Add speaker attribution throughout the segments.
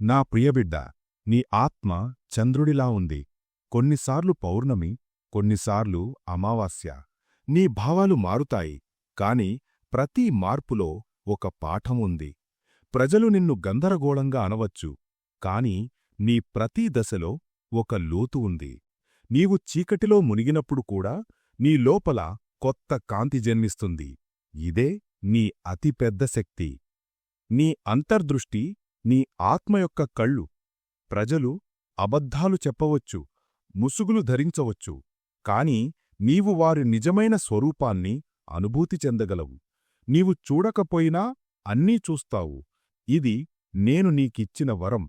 Speaker 1: నా ప్రియబిడ్డ నీ ఆత్మ చంద్రుడిలా ఉంది. కొన్నిసార్లు పౌర్ణమి కొన్నిసార్లు అమావాస్య. నీ భావాలు మారుతాయి కాని ప్రతి మార్పులో ఒక పాఠం ఉంది. ప్రజలు నిన్ను గందరగోళంగా అనవచ్చు కాని నీ ప్రతి దశలో ఒక లోతు ఉంది. నీవు చీకటిలో మునిగినప్పుడు కూడా నీ లోపల కొత్త కాంతి జన్మిస్తుంది. ఇదే నీ అతిపెద్ద శక్తి. నీ అంతర్దృష్టి నీ ఆత్మ యొక్క కళ్ళు ప్రజలు అబద్ధాలు చెప్పవచ్చు ముసుగులు ధరించవచ్చు కాని నీవు వారి నిజమైన స్వరూపాన్ని అనుభూతి చెందగలవు. నీవు చూడకపోయినా అన్నీ చూస్తావు. ఇది నేను నీకిచ్చిన వరం.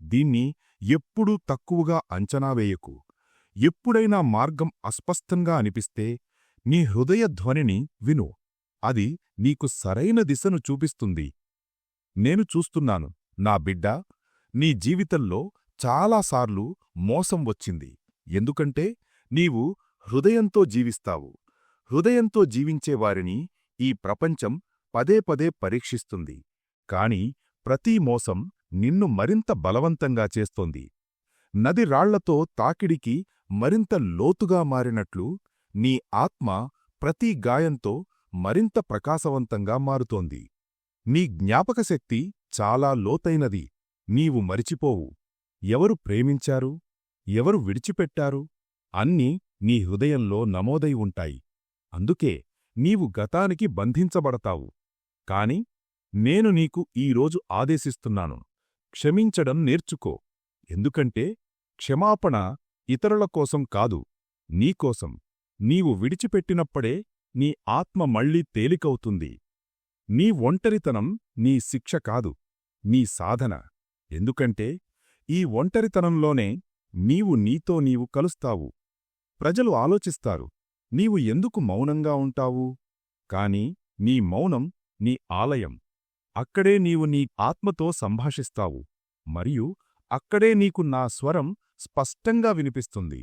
Speaker 1: దీన్ని ఎప్పుడూ తక్కువగా అంచనా వేయకు. ఎప్పుడైనా మార్గం అస్పష్టంగా అనిపిస్తే నీ హృదయ ధ్వనిని విను. అది నీకు సరైన దిశను చూపిస్తుంది. నేను చూస్తున్నాను. నా బిడ్డ నీ జీవితంలో చాలాసార్లు మోసం వచ్చింది. ఎందుకంటే నీవు హృదయంతో జీవిస్తావు. హృదయంతో జీవించేవారిని ఈ ప్రపంచం పదే పదే పరీక్షిస్తుంది. కాని ప్రతి మోసం నిన్ను మరింత బలవంతంగా చేస్తోంది. నది రాళ్ళతో తాకిడికి మరింత లోతుగా మారినట్లు నీ ఆత్మ ప్రతి గాయంతో మరింత ప్రకాశవంతంగా మారుతోంది. నీ జ్ఞాపకశక్తి చాలా లోతైనది. నీవు మరిచిపోవు. ఎవరు ప్రేమించారు? ఎవరు విడిచిపెట్టారు? అన్నీ నీ హృదయంలో నమోదై ఉంటాయి. అందుకే నీవు గతానికి బంధించబడతావు. కాని నేను నీకు ఈరోజు ఆదేశిస్తున్నాను. క్షమించడం నేర్చుకో. ఎందుకంటే క్షమాపణ ఇతరుల కోసం కాదు నీకోసం నీవు విడిచిపెట్టినప్పుడే నీ ఆత్మ మళ్ళీ తేలికవుతుంది. నీ ఒంటరితనం నీ శిక్ష కాదు నీ సాధన. ఎందుకంటే ఈ ఒంటరితనంలోనే నీవు నీతో నీవు కలుస్తావు. ప్రజలు ఆలోచిస్తారు నీవు ఎందుకు మౌనంగా ఉంటావు? కాని నీ మౌనం నీ ఆలయం. అక్కడే నీవు నీ ఆత్మతో సంభాషిస్తావు మరియు అక్కడే నీకు నా స్వరం స్పష్టంగా వినిపిస్తుంది.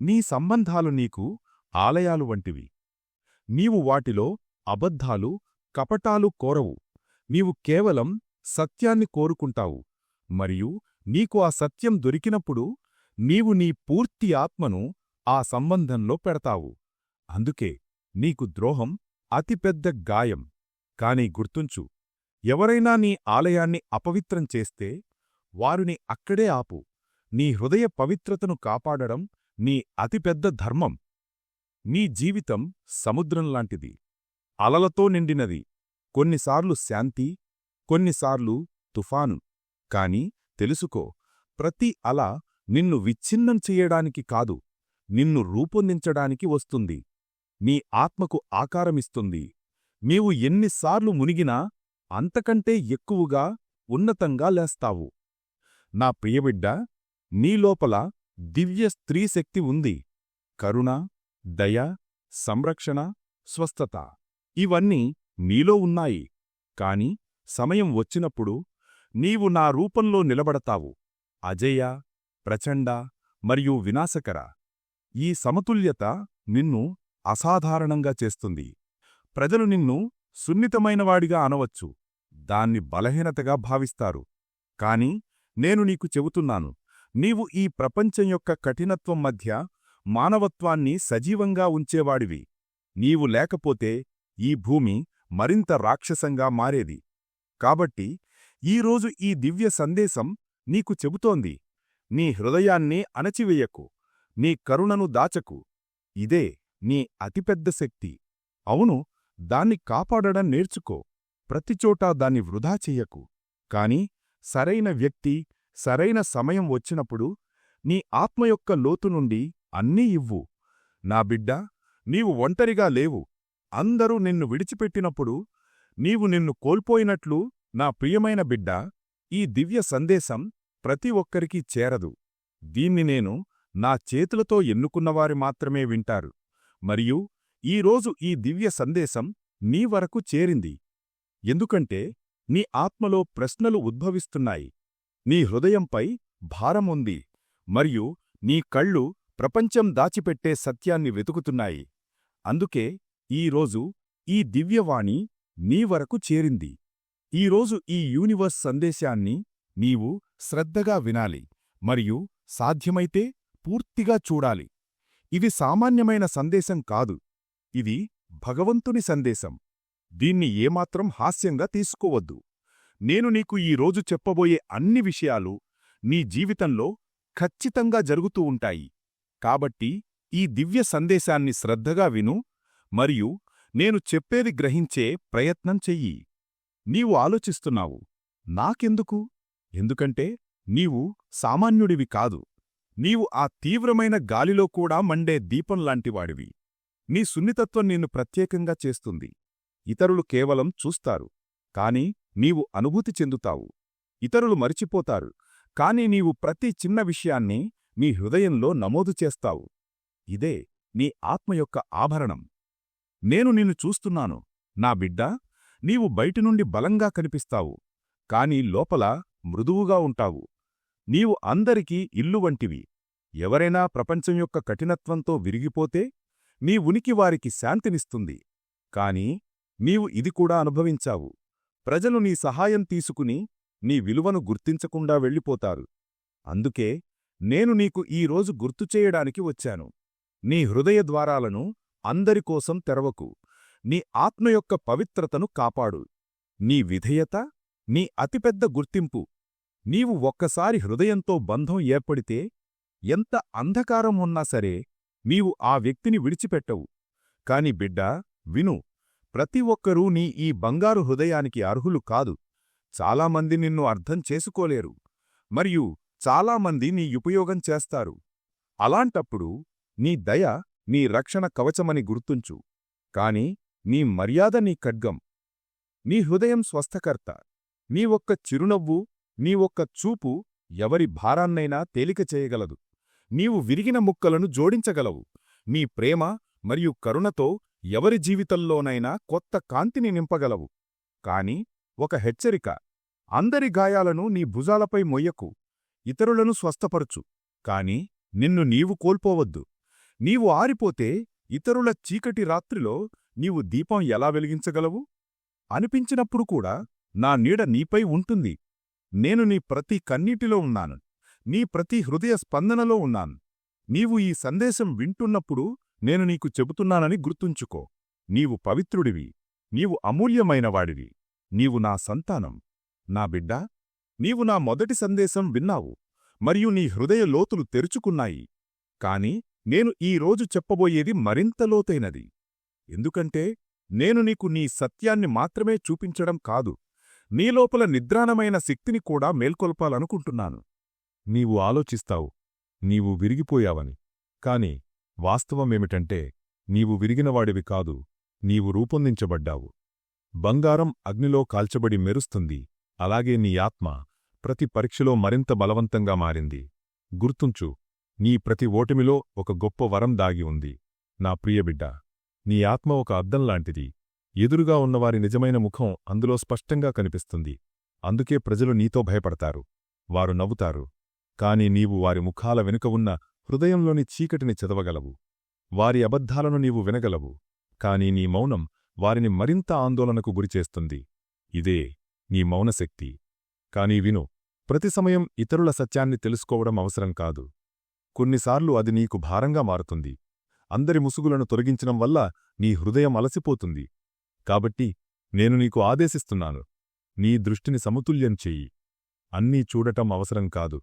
Speaker 1: నీ సంబంధాలు నీకు ఆలయాలు వంటివి. నీవు వాటిలో అబద్ధాలు కపటాలు కోరవు. నీవు కేవలం సత్యాన్ని కోరుకుంటావు. మరియు నీకు ఆ సత్యం దొరికినప్పుడు నీవు నీ పూర్తి ఆత్మను ఆ సంబంధంలో పెడతావు. అందుకే నీకు ద్రోహం అతిపెద్ద గాయం. కాని గుర్తుంచు ఎవరైనా నీ ఆలయాన్ని అపవిత్రం చేస్తే వారిని అక్కడే ఆపు. నీ హృదయ పవిత్రతను కాపాడడం నీ అతిపెద్ద ధర్మం. నీ జీవితం సముద్రంలాంటిది అలలతో నిండినది. కొన్నిసార్లు శాంతి కొన్నిసార్లు తుఫాను. కాని తెలుసుకో ప్రతి అల నిన్ను విచ్ఛిన్నం చెయ్యడానికి కాదు నిన్ను రూపొందించడానికి వస్తుంది. మీ ఆత్మకు ఆకారమిస్తుంది. నీవు ఎన్నిసార్లు మునిగినా అంతకంటే ఎక్కువగా ఉన్నతంగా లేస్తావు. నా ప్రియబిడ్డ నీలోపల దివ్య స్త్రీశక్తి ఉంది. కరుణ దయ సంరక్షణ స్వస్థత. ఇవన్నీ నీలో ఉన్నాయి. కాని సమయం వచ్చినప్పుడు నీవు నా రూపంలో నిలబడతావు. అజయ ప్రచండ మరియు వినాశకర. ఈ సమతుల్యత నిన్ను అసాధారణంగా చేస్తుంది. ప్రజలు నిన్ను సున్నితమైనవాడిగా అనవచ్చు. దాన్ని బలహీనతగా భావిస్తారు. కాని నేను నీకు చెబుతున్నాను నీవు ఈ ప్రపంచం యొక్క కఠినత్వం మధ్య మానవత్వాన్ని సజీవంగా ఉంచేవాడివి. నీవు లేకపోతే ఈ భూమి మరింత రాక్షసంగా మారేది. కాబట్టి ఈరోజు ఈ దివ్య సందేశం నీకు చెబుతోంది. నీ హృదయాన్ని అణచివేయకు. నీ కరుణను దాచకు. ఇదే నీ అతిపెద్ద శక్తి. అవును దాన్ని కాపాడడం నేర్చుకో. ప్రతిచోటా దాన్ని వృధా చెయ్యకు కాని సరైన వ్యక్తి సరైన సమయం వచ్చినప్పుడు నీ ఆత్మ యొక్క లోతు నుండి అన్నీ ఇవ్వు. నా బిడ్డ నీవు ఒంటరిగా లేవు. అందరూ నిన్ను విడిచిపెట్టినప్పుడు నీవు నిన్ను కోల్పోయినట్లు నా ప్రియమైన బిడ్డ ఈ దివ్య సందేశం ప్రతి ఒక్కరికీ చేరదు. దీన్ని నేను నా చేతులతో ఎన్నుకున్నవారి మాత్రమే వింటారు. మరియు ఈరోజు ఈ దివ్య సందేశం నీ వరకు చేరింది. ఎందుకంటే నీ ఆత్మలో ప్రశ్నలు ఉద్భవిస్తున్నాయి. నీ హృదయంపై భారముంది మరియు నీ కళ్ళు ప్రపంచం దాచిపెట్టే సత్యాన్ని వెతుకుతున్నాయి. అందుకే ఈరోజు ఈ దివ్యవాణి నీ వరకు చేరింది. ఈరోజు ఈ యూనివర్స్ సందేశాన్ని నీవు శ్రద్ధగా వినాలి మరియు సాధ్యమైతే పూర్తిగా చూడాలి. ఇది సామాన్యమైన సందేశం కాదు. ఇది భగవంతుని సందేశం. దీన్ని ఏమాత్రం హాస్యంగా తీసుకోవద్దు. నేను నీకు ఈ రోజు చెప్పబోయే అన్ని విషయాలు నీ జీవితంలో ఖచ్చితంగా జరుగుతూ ఉంటాయి. కాబట్టి ఈ దివ్య సందేశాన్ని శ్రద్ధగా విను మరియు నేను చెప్పేది గ్రహించే ప్రయత్నం చెయ్యి. నీవు ఆలోచిస్తున్నావు నాకెందుకు? ఎందుకంటే నీవు సామాన్యుడివి కాదు. నీవు ఆ తీవ్రమైన గాలిలో కూడా మండే దీపంలాంటివాడివి నీ సున్నితత్వం నిన్ను ప్రత్యేకంగా చేస్తుంది. ఇతరులు కేవలం చూస్తారు కాని నీవు అనుభూతి చెందుతావు. ఇతరులు మరిచిపోతారు కాని నీవు ప్రతి చిన్న విషయాన్ని నీ హృదయంలో నమోదు చేస్తావు. ఇదే నీ ఆత్మ యొక్క ఆభరణం. నేను నిన్ను చూస్తున్నాను. నా బిడ్డా నీవు బయటినుండి బలంగా కనిపిస్తావు కాని లోపల మృదువుగా ఉంటావు. నీవు అందరికీ ఇల్లు వంటివి. ఎవరైనా ప్రపంచం యొక్క కఠినత్వంతో విరిగిపోతే నీ ఉనికి వారికి శాంతినిస్తుంది. కాని నీవు ఇది కూడా అనుభవించావు. ప్రజలు నీ సహాయం తీసుకుని నీ విలువను గుర్తించకుండా వెళ్ళిపోతారు. అందుకే నేను నీకు ఈ రోజు గుర్తు వచ్చాను. నీ హృదయ ద్వారాలను అందరికోసం తెరవకు. నీ ఆత్మ యొక్క పవిత్రతను కాపాడు. నీ విధేయత నీ అతిపెద్ద గుర్తింపు. నీవు ఒక్కసారి హృదయంతో బంధం ఏర్పడితే ఎంత అంధకారం ఉన్నా సరే నీవు ఆ వ్యక్తిని విడిచిపెట్టవు. కాని బిడ్డా విను. ప్రతి ఒక్కరూ నీ ఈ బంగారు హృదయానికి అర్హులు కాదు. చాలామంది నిన్ను అర్థం చేసుకోలేరు. మరియు చాలామంది నీ ఉపయోగం చేస్తారు. అలాంటప్పుడు నీ దయ నీ రక్షణ కవచమని గుర్తుంచు. కాని నీ మర్యాద నీ ఖడ్గం. నీ హృదయం స్వస్థకర్త. నీ ఒక్క చిరునవ్వు నీ ఒక్క చూపు ఎవరి భారాన్నైనా తేలిక చేయగలదు. నీవు విరిగిన ముక్కలను జోడించగలవు. నీ ప్రేమ మరియు కరుణతో ఎవరి జీవితంలోనైనా కొత్త కాంతిని నింపగలవు. కాని ఒక హెచ్చరిక. అందరి గాయాలను నీ భుజాలపై మొయ్యకు. ఇతరులను స్వస్థపరచు. కాని నిన్ను నీవు కోల్పోవద్దు. నీవు ఆరిపోతే ఇతరుల చీకటి రాత్రిలో నీవు దీపం ఎలా వెలిగించగలవు? అనిపించినప్పుడు కూడా నా నీడ నీపై ఉంటుంది. నేను నీ ప్రతి కన్నీటిలో ఉన్నాను. నీ ప్రతి హృదయ స్పందనలో ఉన్నాను. నీవు ఈ సందేశం వింటున్నప్పుడు నేను నీకు చెబుతున్నానని గుర్తుంచుకో. నీవు పవిత్రుడివి. నీవు అమూల్యమైనవాడివి. నీవు నా సంతానం. నా బిడ్డా. నీవు నా మొదటి సందేశం విన్నావు. మరియు నీ హృదయ లోతులు తెరుచుకున్నాయి. కాని నేను ఈ రోజు చెప్పబోయేది మరింత లోతైనది. ఎందుకంటే నేను నీకు నీ సత్యాన్ని మాత్రమే చూపించడం కాదు నీలోపల నిద్రాణమైన శక్తిని కూడా మేల్కొల్పాలనుకుంటున్నాను. నీవు ఆలోచిస్తావు నీవు విరిగిపోయావని. కాని వాస్తవమేమిటంటే నీవు విరిగినవాడివి కాదు నీవు రూపొందించబడ్డావు. బంగారం అగ్నిలో కాల్చబడి మెరుస్తుంది అలాగే నీ ఆత్మ ప్రతి పరీక్షలో మరింత బలవంతంగా మారింది. గుర్తుంచు నీ ప్రతి ఓటమిలో ఒక గొప్ప వరం దాగి ఉంది. నా ప్రియబిడ్డ నీ ఆత్మ ఒక అద్దంలాంటిది ఎదురుగా ఉన్నవారి నిజమైన ముఖం అందులో స్పష్టంగా కనిపిస్తుంది. అందుకే ప్రజలు నీతో భయపడతారు. వారు నవ్వుతారు. కాని నీవు వారి ముఖాల వెనుక ఉన్న హృదయంలోని చీకటిని చదవగలవు. వారి అబద్ధాలను నీవు వినగలవు. కాని నీ మౌనం వారిని మరింత ఆందోళనకు గురిచేస్తుంది ఇదే నీ మౌనశక్తి. కాని విను ప్రతి సమయం ఇతరుల సత్యాన్ని తెలుసుకోవడం అవసరం కాదు. కొన్నిసార్లు అది నీకు భారంగా మారుతుంది. అందరి ముసుగులను తొలగించడం వల్ల నీ హృదయం అలసిపోతుంది. కాబట్టి నేను నీకు ఆదేశిస్తున్నాను. నీ దృష్టిని సమతుల్యం చెయ్యి. అన్నీ చూడటం అవసరం కాదు.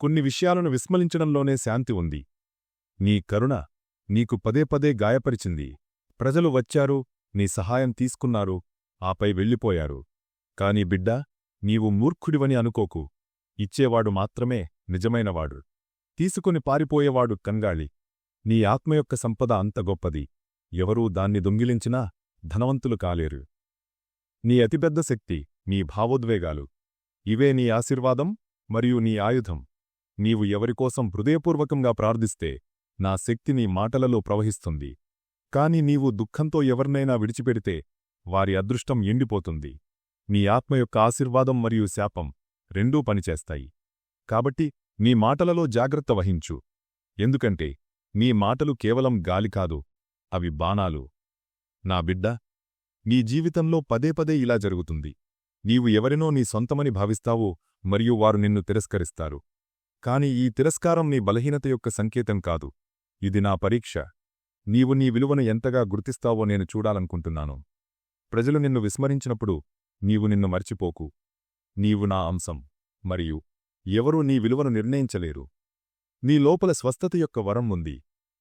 Speaker 1: కొన్ని విషయాలను విస్మలించడంలోనే శాంతి ఉంది. నీ కరుణ నీకు పదే పదే గాయపరిచింది. ప్రజలు వచ్చారు నీ సహాయం తీసుకున్నారు ఆపై వెళ్ళిపోయారు. కాని బిడ్డా నీవు మూర్ఖుడివని అనుకోకు. ఇచ్చేవాడు మాత్రమే నిజమైనవాడు. తీసుకుని పారిపోయేవాడు కంగాళి నీ ఆత్మ యొక్క సంపద అంత గొప్పది. ఎవరూ దాన్ని దొంగిలించినా ధనవంతులు కాలేరు. నీ అతిపెద్ద శక్తి నీ భావోద్వేగాలు. ఇవే నీ ఆశీర్వాదం మరియు నీ ఆయుధం. నీవు ఎవరికోసం హృదయపూర్వకంగా ప్రార్థిస్తే నా శక్తి నీ మాటలలో ప్రవహిస్తుంది. కాని నీవు దుఃఖంతో ఎవరినైనా విడిచిపెడితే వారి అదృష్టం ఎండిపోతుంది. నీ ఆత్మ యొక్క ఆశీర్వాదం మరియు శాపం రెండూ పనిచేస్తాయి. కాబట్టి నీ మాటలలో జాగ్రత్త వహించు. ఎందుకంటే నీ మాటలు కేవలం గాలి కాదు అవి బాణాలు. నా బిడ్డ నీ జీవితంలో పదే పదే ఇలా జరుగుతుంది. నీవు ఎవరినో నీ సొంతమని భావిస్తావో మరియు వారు నిన్ను తిరస్కరిస్తారు. కాని ఈ తిరస్కారం నీ బలహీనత యొక్క సంకేతం కాదు. ఇది నా పరీక్ష. నీవు నీ విలువను ఎంతగా గుర్తిస్తావో నేను చూడాలనుకుంటున్నాను. ప్రజలు నిన్ను విస్మరించినప్పుడు నీవు నిన్ను మర్చిపోకు. నీవు నా అంశం. మరియు ఎవరూ నీ విలువను నిర్ణయించలేరు. నీ లోపల స్వస్థత యొక్క వరం ఉంది.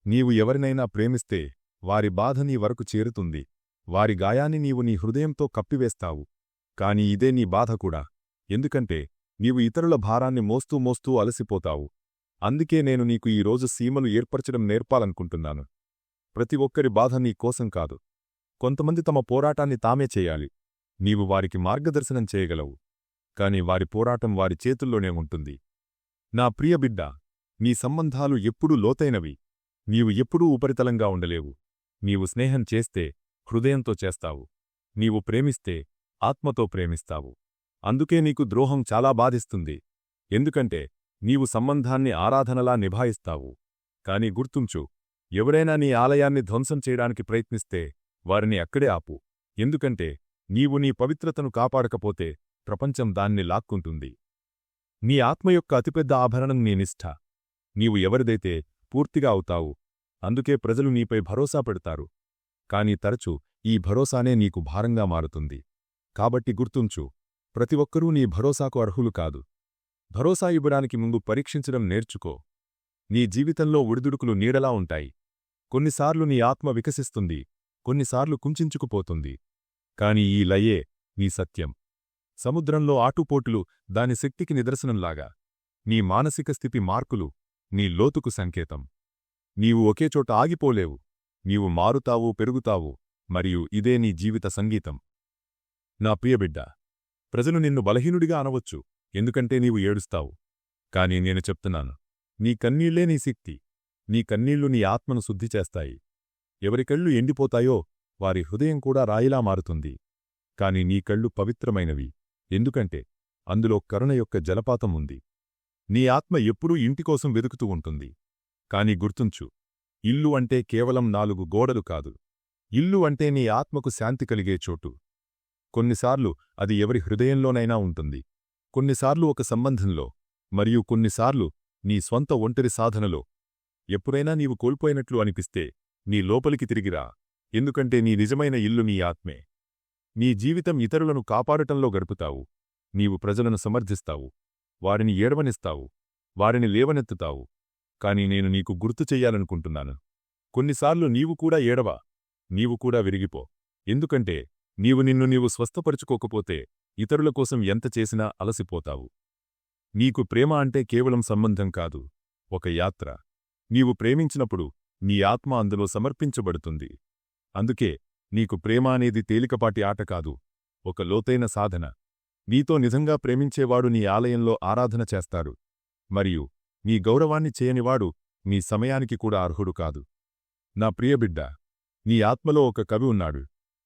Speaker 1: నీవు ఎవరినైనా ప్రేమిస్తే వారి బాధ నీ వరకు చేరుతుంది. వారి గాయాన్ని నీవు నీ హృదయంతో కప్పివేస్తావు. కాని ఇదే నీ బాధ కూడా. ఎందుకంటే నీవు ఇతరుల భారాన్ని మోస్తూ మోస్తూ అలసిపోతావు. అందుకే నేను నీకు ఈరోజు సీమలు ఏర్పరచడం నేర్పాలనుకుంటున్నాను. ప్రతి ఒక్కరి బాధ నీ కోసం కాదు. కొంతమంది తమ పోరాటాన్ని తామే చేయాలి. నీవు వారికి మార్గదర్శనం చేయగలవు. కాని వారి పోరాటం వారి చేతుల్లోనే ఉంటుంది. నా ప్రియ బిడ్డ నీ సంబంధాలు ఎప్పుడూ లోతైనవి. నీవు ఎప్పుడూ ఉపరితలంగా ఉండలేవు. నీవు స్నేహం చేస్తే హృదయంతో చేస్తావు. నీవు ప్రేమిస్తే ఆత్మతో ప్రేమిస్తావు. అందుకే నీకు ద్రోహం చాలా బాధిస్తుంది. ఎందుకంటే నీవు సంబంధాన్ని ఆరాధనలా నిభాయిస్తావు. కాని గుర్తుంచు ఎవరైనా నీ ఆలయాన్ని ధ్వంసం చేయడానికి ప్రయత్నిస్తే వారిని అక్కడే ఆపు. ఎందుకంటే నీవు నీ పవిత్రతను కాపాడకపోతే ప్రపంచం దాన్ని లాక్కుంటుంది. నీ ఆత్మ యొక్క అతిపెద్ద ఆభరణం నీ నిష్ఠ నీవు ఎవరిదైతే పూర్తిగా అవుతావు అందుకే ప్రజలు నీపై భరోసా పెడతారు. కాని తరచు ఈ భరోసానే నీకు భారంగా మారుతుంది. కాబట్టి గుర్తుంచు ప్రతి ఒక్కరూ నీ భరోసాకు అర్హులు కాదు. భరోసా ఇవ్వడానికి ముందు పరీక్షించడం నేర్చుకో. నీ జీవితంలో ఒడిదుడుకులు నీడలా ఉంటాయి. కొన్నిసార్లు నీ ఆత్మ వికసిస్తుంది కొన్నిసార్లు కుంచించుకుపోతుంది. కాని ఈ లయే నీ సత్యం. సముద్రంలో ఆటుపోటులు దాని శక్తికి నిదర్శనంలాగా. నీ మానసిక స్థితి మార్కులు నీ లోతుకు సంకేతం. నీవు ఒకేచోట ఆగిపోలేవు. నీవు మారుతావు పెరుగుతావు మరియు ఇదే నీ జీవిత సంగీతం. నా ప్రియబిడ్డ ప్రజలు నిన్ను బలహీనుడిగా అనవచ్చు ఎందుకంటే నీవు ఏడుస్తావు. కాని నేను చెప్తున్నాను నీ కన్నీళ్ళే నీ శక్తి. నీ కన్నీళ్ళు నీ ఆత్మను శుద్ధి చేస్తాయి. ఎవరి కళ్ళు ఎండిపోతాయో వారి హృదయం కూడా రాయిలా మారుతుంది. కాని నీ కళ్ళు పవిత్రమైనవి. ఎందుకంటే అందులో కరుణ యొక్క జలపాతం ఉంది. నీ ఆత్మ ఎప్పుడూ ఇంటికోసం వెతుకుతూ ఉంటుంది. కాని గుర్తుంచు ఇల్లు అంటే కేవలం నాలుగు గోడలు కాదు. ఇల్లు అంటే నీ ఆత్మకు శాంతి కలిగే చోటు. కొన్నిసార్లు అది ఎవరి హృదయంలోనైనా ఉంటుంది. కొన్నిసార్లు ఒక సంబంధంలో మరియు కొన్నిసార్లు నీ స్వంత ఒంటరి సాధనలో. ఎప్పుడైనా నీవు కోల్పోయినట్లు అనిపిస్తే నీ లోపలికి తిరిగిరా ఎందుకంటే నీ నిజమైన ఇల్లు నీ ఆత్మే. నీ జీవితం ఇతరులను కాపాడటంలో గడుపుతావు. నీవు ప్రజలను సమర్థిస్తావు. వారిని ఏడవనిస్తావు. వారిని లేవనెత్తుతావు. కాని నేను నీకు గుర్తు చెయ్యాలనుకుంటున్నాను. కొన్నిసార్లు నీవు కూడా ఏడవా. నీవు కూడా విరిగిపో. ఎందుకంటే నీవు నిన్ను నీవు స్వస్థపరుచుకోకపోతే ఇతరుల కోసం ఎంత చేసినా అలసిపోతావు. నీకు ప్రేమ అంటే కేవలం సంబంధం కాదు. ఒక యాత్ర. నీవు ప్రేమించినప్పుడు నీ ఆత్మ అందులో సమర్పించబడుతుంది. అందుకే నీకు ప్రేమ అనేది తేలికపాటి ఆట కాదు ఒక లోతైన సాధన. నీతో నిజంగా ప్రేమించేవాడు నీ ఆలయంలో ఆరాధన చేస్తారు. మరియు నీ గౌరవాన్ని చేయనివాడు నీ సమయానికి కూడా అర్హుడు కాదు. నా ప్రియబిడ్డ నీ ఆత్మలో ఒక కవి ఉన్నాడు.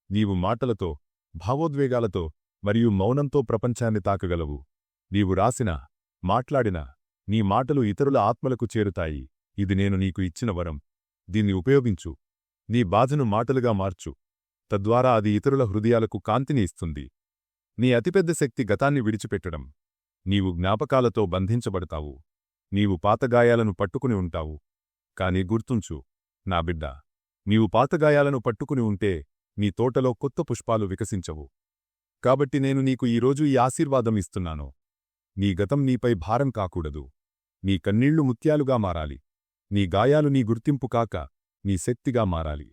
Speaker 1: నీవు మాటలతో భావోద్వేగాలతో మరియు మౌనంతో ప్రపంచాన్ని తాకగలవు. నీవు రాసిన మాట్లాడిన నీ మాటలు ఇతరుల ఆత్మలకు చేరుతాయి. ఇది నేను నీకు ఇచ్చిన వరం. దీన్ని ఉపయోగించు. నీ బాధను మాటలుగా మార్చు. తద్వారా అది ఇతరుల హృదయాలకు కాంతిని ఇస్తుంది. నీ అతిపెద్ద శక్తి గతాన్ని విడిచిపెట్టడం. నీవు జ్ఞాపకాలతో బంధించబడతావు. నీవు పాతగాయాలను పట్టుకుని ఉంటావు. కాని గుర్తుంచు నా బిడ్డ నీవు పాతగాయాలను పట్టుకుని ఉంటే నీ తోటలో కొత్త పుష్పాలు వికసించవు. కాబట్టి నేను నీకు ఈరోజు ఈ ఆశీర్వాదం ఇస్తున్నాను. నీ గతం నీపై భారం కాకూడదు. నీ కన్నీళ్ళు ముత్యాలుగా మారాలి. నీ గాయాలు నీ గుర్తింపు కాక నీ శక్తిగా మారాలి.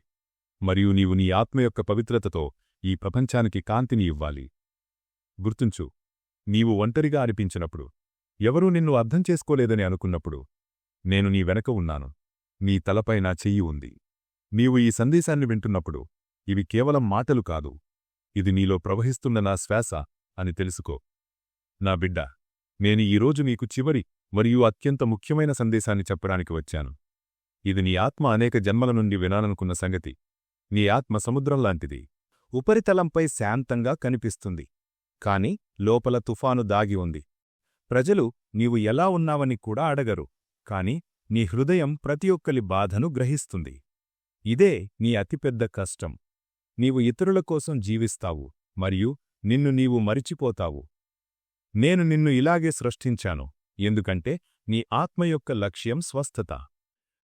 Speaker 1: మరియు నీవు నీ ఆత్మ యొక్క పవిత్రతతో ఈ ప్రపంచానికి కాంతిని ఇవ్వాలి. గుర్తుంచు నీవు ఒంటరిగా అనిపించినప్పుడు ఎవరూ నిన్ను అర్థం చేసుకోలేదని అనుకున్నప్పుడు నేను నీ వెనక ఉన్నాను. నీ తలపై నా చెయ్యి ఉంది. నీవు ఈ సందేశాన్ని వింటున్నప్పుడు ఇవి కేవలం మాటలు కాదు. ఇది నీలో ప్రవహిస్తున్న నా శ్వాస అని తెలుసుకో. నా బిడ్డ నేను ఈరోజు నీకు చివరి మరియు అత్యంత ముఖ్యమైన సందేశాన్ని చెప్పడానికి వచ్చాను. ఇది నీ ఆత్మ అనేక జన్మల నుండి వినాలనుకున్న సంగతి. నీ ఆత్మ సముద్రంలాంటిది. ఉపరితలంపై శాంతంగా కనిపిస్తుంది. కాని లోపల తుఫాను దాగి ఉంది. ప్రజలు నీవు ఎలా ఉన్నావని కూడా అడగరు. కాని నీ హృదయం ప్రతి ఒక్కలి బాధను గ్రహిస్తుంది. ఇదే నీ అతిపెద్ద కష్టం. నీవు ఇతరుల కోసం జీవిస్తావు మరియు నిన్ను నీవు మరిచిపోతావు. నేను నిన్ను ఇలాగే సృష్టించాను ఎందుకంటే నీ ఆత్మ యొక్క లక్ష్యం స్వస్థత.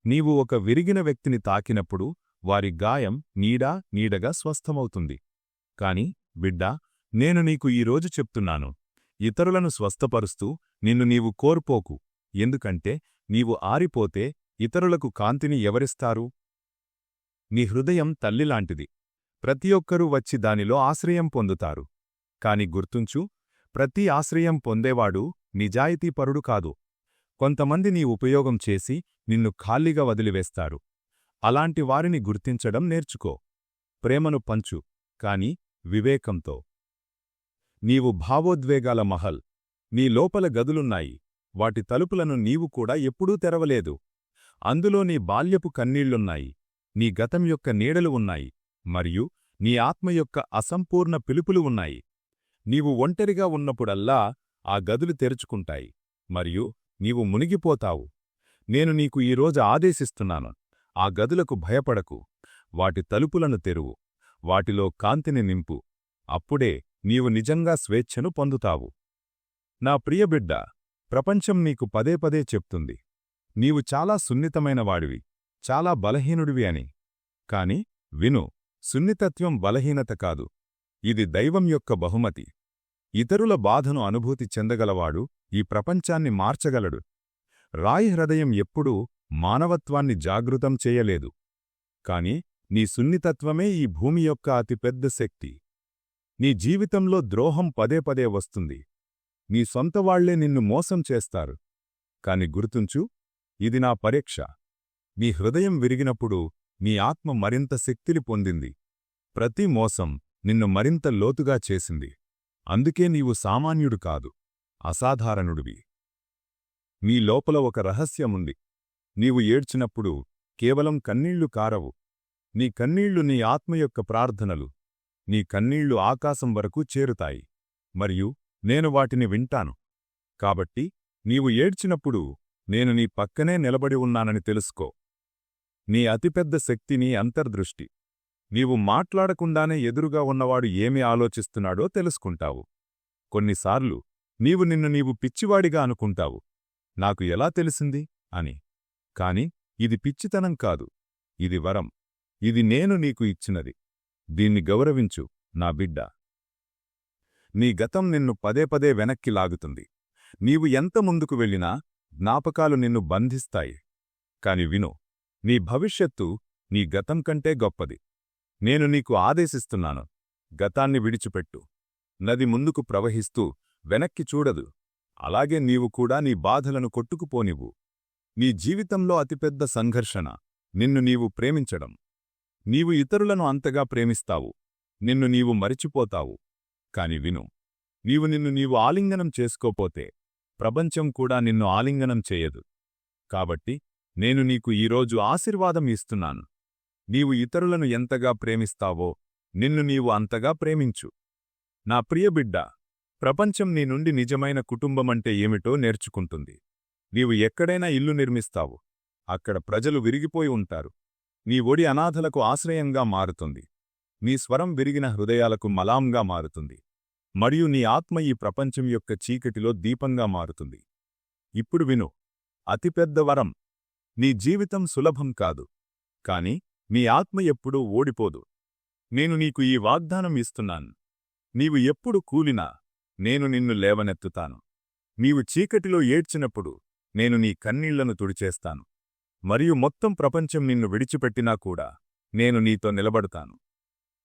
Speaker 1: నీవు ఒక విరిగిన వ్యక్తిని తాకినప్పుడు వారి గాయం నీడా నీడగా స్వస్థమవుతుంది. కాని బిడ్డా నేను నీకు ఈరోజు చెప్తున్నాను. ఇతరులను స్వస్థపరుస్తూ నిన్ను నీవు కోర్పోకు. ఎందుకంటే నీవు ఆరిపోతే ఇతరులకు కాంతిని ఎవరిస్తారు? నీ హృదయం తల్లిలాంటిది. ప్రతి ఒక్కరూ వచ్చి దానిలో ఆశ్రయం పొందుతారు. కాని గుర్తుంచు ప్రతి ఆశ్రయం పొందేవాడు నిజాయితీపరుడు కాదు. కొంతమంది నీ ఉపయోగం చేసి నిన్ను ఖాళీగా వదిలివేస్తారు. అలాంటి వారిని గుర్తించడం నేర్చుకో. ప్రేమను పంచు కాని వివేకంతో. నీవు భావోద్వేగాల మహల్. నీ లోపల గదులున్నాయి. వాటి తలుపులను నీవు కూడా ఎప్పుడూ తెరవలేదు. అందులో నీ బాల్యపు కన్నీళ్ళున్నాయి. నీ గతం యొక్క నీడలు ఉన్నాయి. మరియు నీ ఆత్మ యొక్క అసంపూర్ణ పిలుపులు ఉన్నాయి. నీవు ఒంటరిగా ఉన్నప్పుడల్లా ఆ గదులు తెరుచుకుంటాయి. మరియు నీవు మునిగిపోతావు. నేను నీకు ఈరోజు ఆదేశిస్తున్నాను. ఆ గదులకు భయపడకు. వాటి తలుపులను తెరువు. వాటిలో కాంతిని నింపు. అప్పుడే నీవు నిజంగా స్వేచ్ఛను పొందుతావు. నా ప్రియబిడ్డ ప్రపంచం నీకు పదే పదే చెప్తుంది. నీవు చాలా సున్నితమైన వాడివి చాలా బలహీనుడివి అని. కాని విను సున్నితత్వం బలహీనత కాదు. ఇది దైవం యొక్క బహుమతి. ఇతరుల బాధను అనుభూతి చెందగలవాడు ఈ ప్రపంచాన్ని మార్చగలడు. రాయి హృదయం ఎప్పుడూ మానవత్వాన్ని జాగృతం చేయలేదు. కాని నీ సున్నితత్వమే ఈ భూమి యొక్క అతిపెద్ద శక్తి. నీ జీవితంలో ద్రోహం పదే పదే వస్తుంది. నీ సొంతవాళ్ళే నిన్ను మోసం చేస్తారు. కాని గుర్తుంచు ఇది నా పరీక్ష. నీ హృదయం విరిగినప్పుడు నీ ఆత్మ మరింత శక్తిని పొందింది. ప్రతి మోసం నిన్ను మరింత లోతుగా చేసింది. అందుకే నీవు సామాన్యుడు కాదు అసాధారణుడివి. నీ లోపల ఒక రహస్యముంది. నీవు ఏడ్చినప్పుడు కేవలం కన్నీళ్ళు కారవు. నీ కన్నీళ్ళు నీ ఆత్మ యొక్క ప్రార్థనలు. నీ కన్నీళ్ళు ఆకాశం వరకు చేరుతాయి. మరియు నేను వాటిని వింటాను. కాబట్టి నీవు ఏడ్చినప్పుడు నేను నీ పక్కనే నిలబడి ఉన్నానని తెలుసుకో. నీ అతిపెద్ద శక్తి నీ అంతర్దృష్టి. నీవు మాట్లాడకుండానే ఎదురుగా ఉన్నవాడు ఏమి ఆలోచిస్తున్నాడో తెలుసుకుంటావు. కొన్నిసార్లు నీవు నిన్ను నీవు పిచ్చివాడిగా అనుకుంటావు. నాకు ఎలా తెలిసింది? అని. కాని ఇది పిచ్చితనం కాదు. ఇది వరం. ఇది నేను నీకు ఇచ్చినది. దీన్ని గౌరవించు నా బిడ్డ. నీ గతం నిన్ను పదే పదే వెనక్కి లాగుతుంది. నీవు ఎంత ముందుకు వెళ్ళినా జ్ఞాపకాలు నిన్ను బంధిస్తాయి. కాని విను నీ భవిష్యత్తు నీ గతం కంటే గొప్పది. నేను నీకు ఆదేశిస్తున్నాను. గతాన్ని విడిచిపెట్టు. నది ముందుకు ప్రవహిస్తూ వెనక్కి చూడదు. అలాగే నీవు కూడా నీ బాధలను కొట్టుకుపోనివ్వు. నీ జీవితంలో అతిపెద్ద సంఘర్షణ. నిన్ను నీవు ప్రేమించడం. నీవు ఇతరులను అంతగా ప్రేమిస్తావు. నిన్ను నీవు మరిచిపోతావు. కాని విను. నీవు నిన్ను నీవు ఆలింగనం చేసుకోపోతే ప్రపంచం కూడా నిన్ను ఆలింగనం చేయదు. కాబట్టి నేను నీకు ఈరోజు ఆశీర్వాదం ఇస్తున్నాను. నీవు ఇతరులను ఎంతగా ప్రేమిస్తావో నిన్ను నీవు అంతగా ప్రేమించు. నా ప్రియబిడ్డ ప్రపంచం నీ నుండి నిజమైన కుటుంబమంటే ఏమిటో నేర్చుకుంటుంది. నీవు ఎక్కడైనా ఇల్లు నిర్మిస్తావు. అక్కడ ప్రజలు విరిగిపోయి ఉంటారు. నీ ఒడి అనాథలకు ఆశ్రయంగా మారుతుంది. నీ స్వరం విరిగిన హృదయాలకు మలాంగా మారుతుంది. మరియు నీ ఆత్మ ఈ ప్రపంచం యొక్క చీకటిలో దీపంగా మారుతుంది. ఇప్పుడు విను. అతిపెద్ద వరం. నీ జీవితం సులభం కాదు. కాని నీ ఆత్మ ఎప్పుడూ ఓడిపోదు. నేను నీకు ఈ వాగ్దానం ఇస్తున్నాను. నీవు ఎప్పుడు కూలినా నేను నిన్ను లేవనెత్తుతాను. నీవు చీకటిలో ఏడ్చినప్పుడు నేను నీ కన్నీళ్ళను తుడిచేస్తాను. మరియు మొత్తం ప్రపంచం నిన్ను విడిచిపెట్టినా కూడా నేను నీతో నిలబడతాను.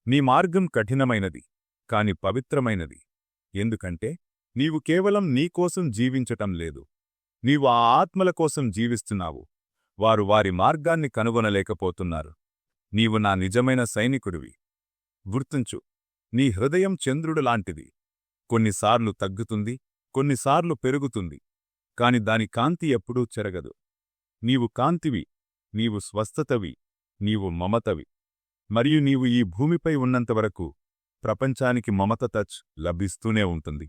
Speaker 1: నీ మార్గం కఠినమైనది కాని పవిత్రమైనది. ఎందుకంటే నీవు కేవలం నీకోసం జీవించటం లేదు. నీవు ఆ ఆత్మల కోసం జీవిస్తున్నావు. వారు వారి మార్గాన్ని కనుగొనలేకపోతున్నారు. నీవు నా నిజమైన సైనికుడివి. గుర్తుంచు నీ హృదయం చంద్రుడు లాంటిది. కొన్నిసార్లు తగ్గుతుంది కొన్నిసార్లు పెరుగుతుంది. కాని దాని కాంతి ఎప్పుడూ చెరగదు. నీవు కాంతివి నీవు స్వస్థతవి నీవు మమతవి. మరియు నీవు ఈ భూమిపై ఉన్నంతవరకు ప్రపంచానికి మమత టచ్ లభిస్తూనే ఉంటుంది.